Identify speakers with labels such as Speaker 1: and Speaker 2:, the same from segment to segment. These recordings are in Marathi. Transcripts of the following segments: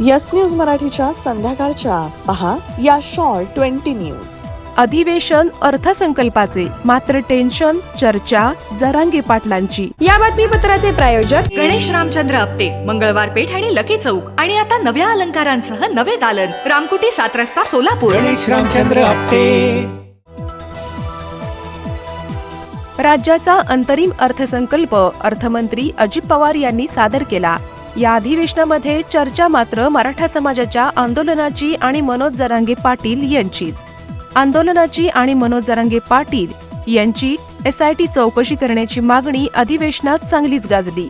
Speaker 1: यस न्यूज मराठीच्या संध्याकाळच्या. पहा या शॉर्ट ट्वेंटी न्यूज.
Speaker 2: अधिवेशन अर्थसंकल्पाचे मात्र टेन्शन चर्चा जरांगे पाटलांची.
Speaker 3: या बातमीपत्राचे प्रायोजक
Speaker 4: गणेश रामचंद्र आपटे मंगळवार पेठ आणि लकी चौक. आणि आता नव्या अलंकारांसह नवे दालन. रामकुटी सात रस्ता सोलापूर.
Speaker 5: गणेश रामचंद्र आपटे.
Speaker 2: राज्याचा अंतरिम अर्थसंकल्प अर्थमंत्री अजित पवार यांनी सादर केला. या अधिवेशनामध्ये चर्चा मात्र मराठा समाजाच्या आंदोलनाची आणि मनोज जरांगे पाटील यांचीच. आंदोलनाची आणि मनोज जरांगे पाटील यांची एसआयटी चौकशी करण्याची मागणी अधिवेशनात चांगलीच गाजली.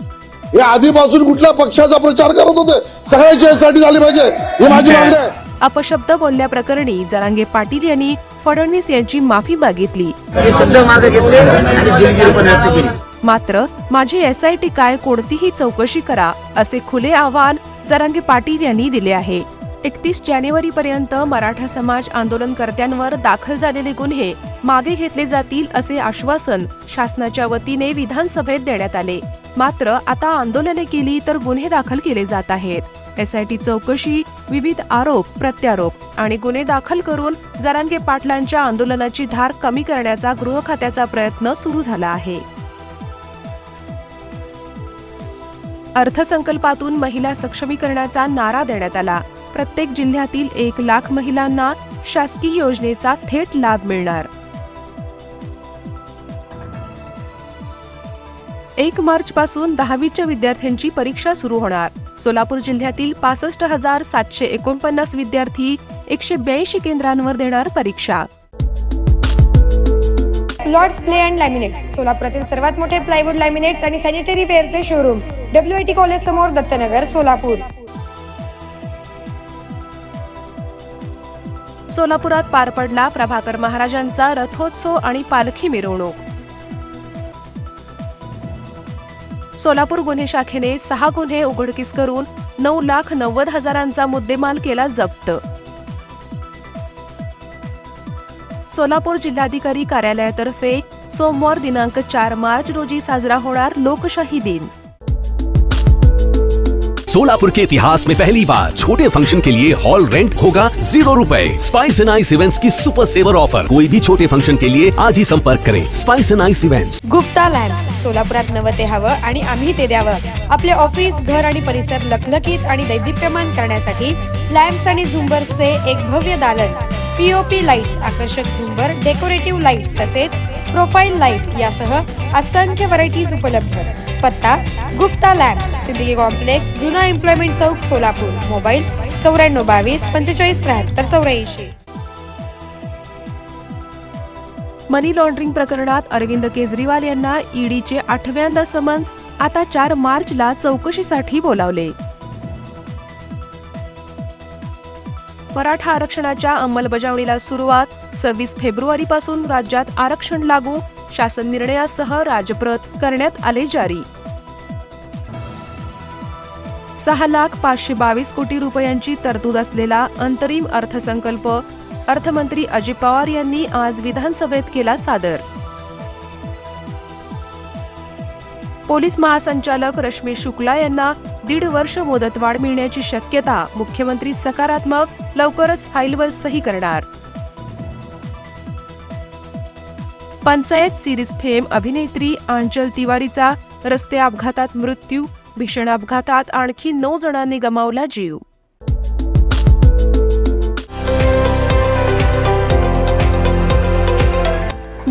Speaker 6: हे आधीपासून कुठल्या पक्षाचा प्रचार करत होते? सगळ्यांची यासाठी झाली पाहिजे. ही माझी मागणी आहे.
Speaker 2: अपशब्द बोलल्याप्रकरणी जरांगे पाटील यांनी फडणवीस यांची माफी मागितली.
Speaker 7: शब्द मागे घेतले आणि मात्र माझी एस आय
Speaker 2: मात्र माझी एसआयटी काय कोणतीही चौकशी करा असे खुले आवाहन जरांगे पाटील यांनी दिले आहे. एकतीस जानेवारी पर्यंत मराठा समाज आंदोलनकर्त्यांवर दाखल झालेले गुन्हे मागे घेतले जातील असे आश्वासन शासनाच्या वतीने विधानसभेत देण्यात आले. मात्र आता आंदोलने केली तर गुन्हे दाखल केले जात आहेत. एसआयटी चौकशी विविध आरोप प्रत्यारोप आणि गुन्हे दाखल करून जरांगे पाटलांच्या आंदोलनाची धार कमी करण्याचा गृह खात्याचा प्रयत्न सुरू झाला आहे. अर्थसंकल्पातून महिला सक्षमीकरणाचा नारा देण्यात आला. प्रत्येक जिल्ह्यातील एक लाख महिलांना शासकीय योजनेचा थेट लाभ मिळणार. एक मार्च पासून दहावीच्या विद्यार्थ्यांची परीक्षा सुरू होणार. सोलापूर जिल्ह्यातील पासष्ट हजार सातशे एकोणपन्नास विद्यार्थी एकशे ब्याऐंशी केंद्रांवर देणार परीक्षा.
Speaker 3: लॉर्ड्स प्ले अँड लॅमिनेट्स सोलापुरातील सर्वात मोठे प्लायवूड लॅमिनेट्स आणि sanitary वेअरचे showroom W I T college समोर दत्तनगर सोलापूर.
Speaker 2: सोलापुरात पार पडला प्रभाकर महाराजांचा रथोत्सव आणि पालखी मिरवणूक. सोलापूर गुन्हे शाखेने सहा गुन्हे उघडकीस करून नऊ लाख नव्वद हजारांचा मुद्देमाल केला जप्त. सोलापूर जिल्हाधिकारी कार्यालयातर्फे सोमवार दिनांक चार मार्च रोजी साजरा होणार लोकशाही दिन.
Speaker 8: सोलापुर के इतिहास में पहली बार छोटे फंक्शन के लिए हॉल रेंट होगा जीरो रुपए। स्पाइस एंड आइस इवेंट्स की सुपर सेवर ऑफर कोई भी छोटे फंक्शन के लिए आज ही संपर्क करें। Spice and ice events
Speaker 3: Gupta lamps सोलापुरात नवं ते हवं आणि आम्ही ते द्यावं. आपले ऑफिस घर आणि परिसर लखलखीत आणि दैदिप्यमान करण्यासाठी लॅम्प्स आणि झुंबर्सचे एक भव्य दालन. पीओपी लाईट्स आकर्षक झुंबर डेकोरेटिव्ह लाईट्स तसेच प्रोफाईल लाइट यासह असंख्य व्हरायटीज उपलब्ध. पत्ता गुप्ता लॅम्प्स सिद्दीकी कॉम्प्लेक्स जुना एम्प्लॉयमेंट चौक सोलापूर. मोबाईल चौऱ्याण्णव बावीस पंचेचाळीस त्र्याहत्तर चौऱ्याऐंशी.
Speaker 2: मनी लॉन्ड्रिंग प्रकरणात अरविंद केजरीवाल यांना ईडीचे आठव्यांदा समन्स आता चार मार्चला चौकशीसाठी बोलावले. मराठा आरक्षणाच्या अंमलबजावणीला सुरुवात. सव्वीस फेब्रुवारीपासून राज्यात आरक्षण लागू. शासन निर्णयासह राजप्रत करण्यात आले जारी. सहा लाख पाचशे बावीस कोटी रुपयांची तरतूद असलेला अंतरिम अर्थसंकल्प अर्थमंत्री अजित पवार यांनी आज विधानसभेत केला सादर. पोलीस महासंचालक रश्मी शुक्ला यांना दीड वर्ष मुदतवाढ मिळण्याची शक्यता मुख्यमंत्री सकारात्मक लवकरच फाईलवर सही करणार. पंचायत सिरीज फेम अभिनेत्री आंचल तिवारीचा रस्ते अपघातात मृत्यू भीषण अपघातात आणखी नऊ जणांनी गमावला जीव.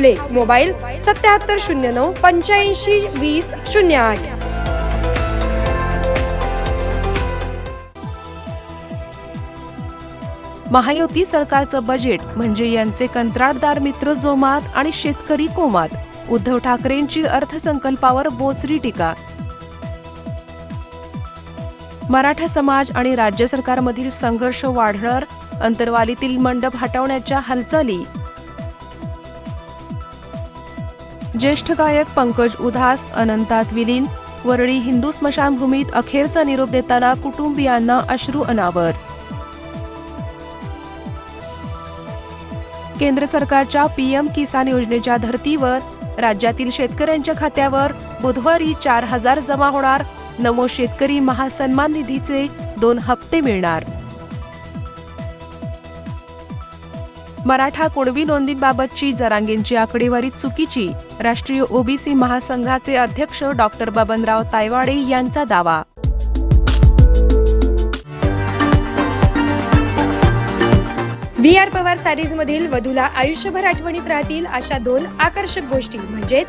Speaker 3: हावले मोबाईल सत्याहत्तर शून्य नऊ पंच्याऐंशी वीस शून्य आठ.
Speaker 2: महायुती सरकारचं बजेट म्हणजे यांचे कंत्राटदार मित्र जोमात आणि शेतकरी कोमात. उद्धव ठाकरेंची अर्थसंकल्पावर बोचरी टीका. मराठा समाज आणि राज्य सरकारमधील संघर्ष वाढणार अंतरवालीतील मंडप हटवण्याच्या हालचाली. ज्येष्ठ गायक पंकज उधास अनंतात विलीन वरळी हिंदू स्मशानभूमीत अखेरचा निरोप देताना कुटुंबियांना अश्रू अनावर. केंद्र सरकारच्या पीएम किसान योजनेच्या धर्तीवर राज्यातील शेतकऱ्यांच्या खात्यावर बुधवारी चार हजार जमा होणार. नमो शेतकरी महासन्मान निधीचे दोन हप्ते मिळणार. मराठा कुणबी नोंदींबाबतची जरांगेंची आकडेवारी चुकीची राष्ट्रीय ओबीसी महासंघाचे अध्यक्ष डॉक्टर बबनराव तायवाडे यांचा दावा.
Speaker 3: व्ही आर पवार सारीज मधील वधूला आयुष्यभर आठवणीत राहतील अशा दोन आकर्षक गोष्टी म्हणजेच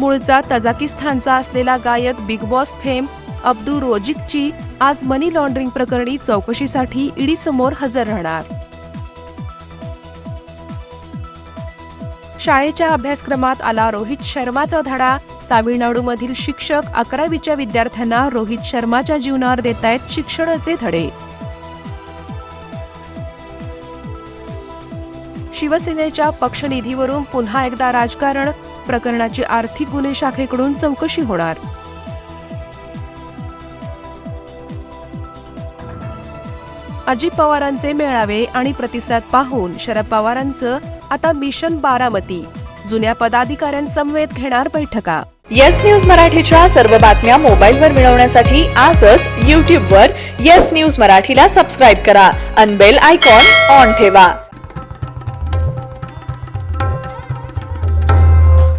Speaker 2: मूळचा तजाकिस्तानचा असलेला गायक बिग बॉस फेम अब्दू रोजिकची आज मनी लॉन्ड्रिंग प्रकरणी चौकशीसाठी ईडी समोर हजर राहणार. शाळेच्या अभ्यासक्रमात आला रोहित शर्माचा धडा. तामिळनाडूमधील शिक्षक अकरावीच्या विद्यार्थ्यांना रोहित शर्माच्या जीवनावर देत आहेत शिक्षणाचे धडे. शिवसेनेच्या पक्षनिधीवरून पुन्हा एकदा राजकारण. प्रकरणाची आर्थिक गुन्हे शाखेकडून चौकशी होणार. अजित पवारांचे मेळावे आणि प्रतिसाद पाहून शरद पवारांचं आता मिशन बारामती. जुन्या पदाधिकाऱ्यांसमवेत घेणार बैठका.
Speaker 1: येस न्यूज मराठीच्या सर्व बातम्या मोबाईलवर मिळवण्यासाठी आजच यूट्यूबवर येस न्यूज मराठीला सबस्क्राईब करा. अनबेल आयकॉन ऑन ठेवा.